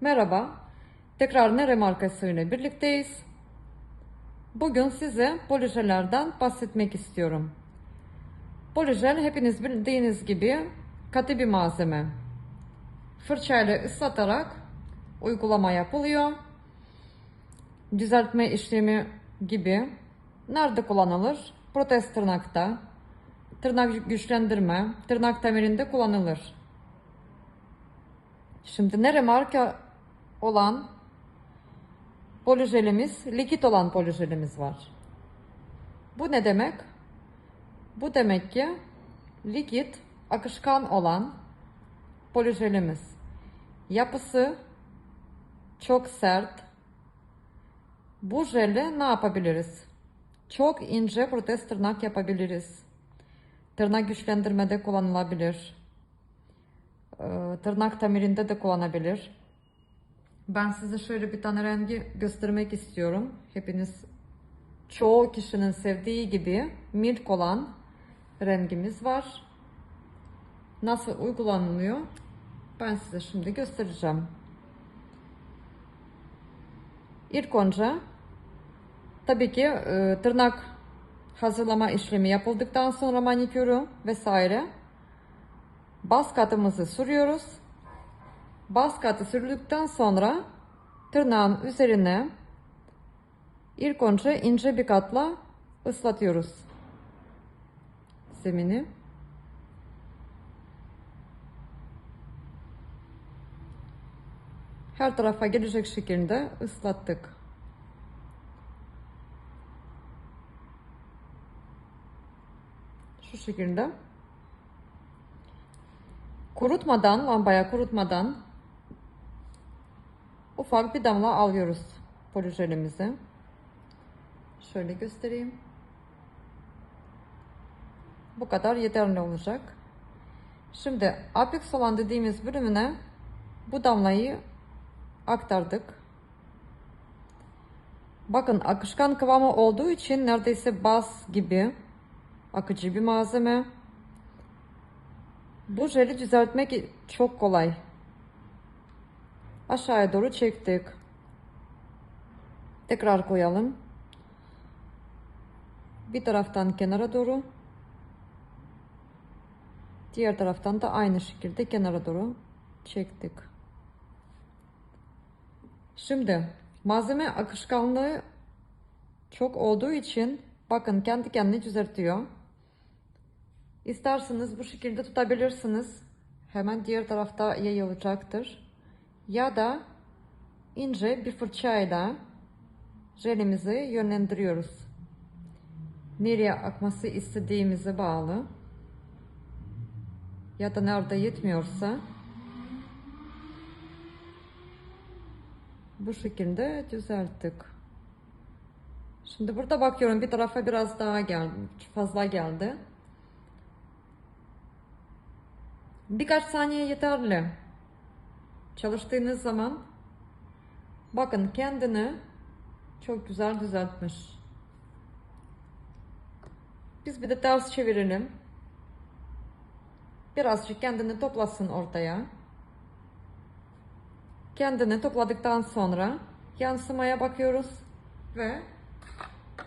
Merhaba, tekrar Nere markasıyla birlikteyiz. Bugün size polijelerden bahsetmek istiyorum. Polijel hepiniz bildiğiniz gibi katı bir malzeme. Fırçayla ıslatarak uygulama yapılıyor. Düzeltme işlemi gibi nerede kullanılır? Protez tırnakta, tırnak güçlendirme, tırnak tamirinde kullanılır. Şimdi nere marka olan polijelimiz, likit olan polijelimiz var. Bu ne demek? Bu demek ki likit, akışkan olan polijelimiz. Yapısı çok sert. Bu jelle ne yapabiliriz? Çok ince protez tırnak yapabiliriz. Tırnak güçlendirmede kullanılabilir. Ee, Tırnak tamirinde de kullanabilir. Ben size şöyle bir tane rengi göstermek istiyorum. Hepiniz çoğu kişinin sevdiği gibi milk olan rengimiz var. Nasıl uygulanılıyor? Ben size şimdi göstereceğim. İlk önce tabii ki e, tırnak hazırlama işlemi yapıldıktan sonra manikürü vesaire bas katımızı sürüyoruz. Bas katı sürdükten sonra tırnağın üzerine ilk önce ince bir katla ıslatıyoruz zemini. Her tarafa gelecek şekilde ıslattık. Şu şekilde. Kurutmadan, lambaya kurutmadan ufak bir damla alıyoruz polijelimizi. Şöyle göstereyim. Bu kadar yeterli olacak. Şimdi apex olan dediğimiz bölümüne bu damlayı aktardık. Bakın akışkan kıvamı olduğu için neredeyse baz gibi akıcı bir malzeme. Bu jeli düzeltmek çok kolay. Aşağıya doğru çektik. Tekrar koyalım. Bir taraftan kenara doğru. Diğer taraftan da aynı şekilde kenara doğru çektik. Şimdi malzeme akışkanlığı çok olduğu için bakın kendi kendini düzeltiyor. İsterseniz bu şekilde tutabilirsiniz. Hemen diğer tarafta yayılacaktır. Ya da ince bir fırçayla jelimizi yönlendiriyoruz. Nereye akması istediğimize bağlı. Ya da nerede yetmiyorsa bu şekilde düzelttik. Şimdi burada bakıyorum bir tarafa biraz daha geldi, fazla geldi. Birkaç saniye yeterli. Çalıştığınız zaman bakın kendini çok güzel düzeltmiş. Biz bir de ters çevirelim. Birazcık kendini toplasın ortaya. Kendini topladıktan sonra yansımaya bakıyoruz ve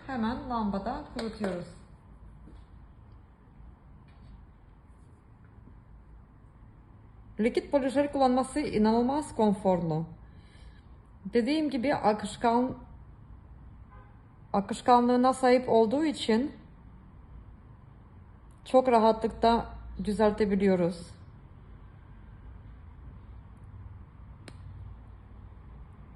hemen lambada kurutuyoruz. Likit polijel kullanması inanılmaz konforlu. Dediğim gibi akışkan akışkanlığına sahip olduğu için çok rahatlıkla düzeltebiliyoruz.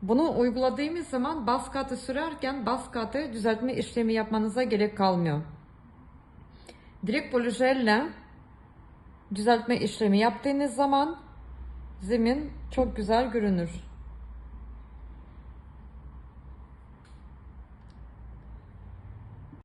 Bunu uyguladığımız zaman bas katı sürerken bas katı düzeltme işlemi yapmanıza gerek kalmıyor. Direkt polijelle düzeltme işlemi yaptığınız zaman zemin çok güzel görünür.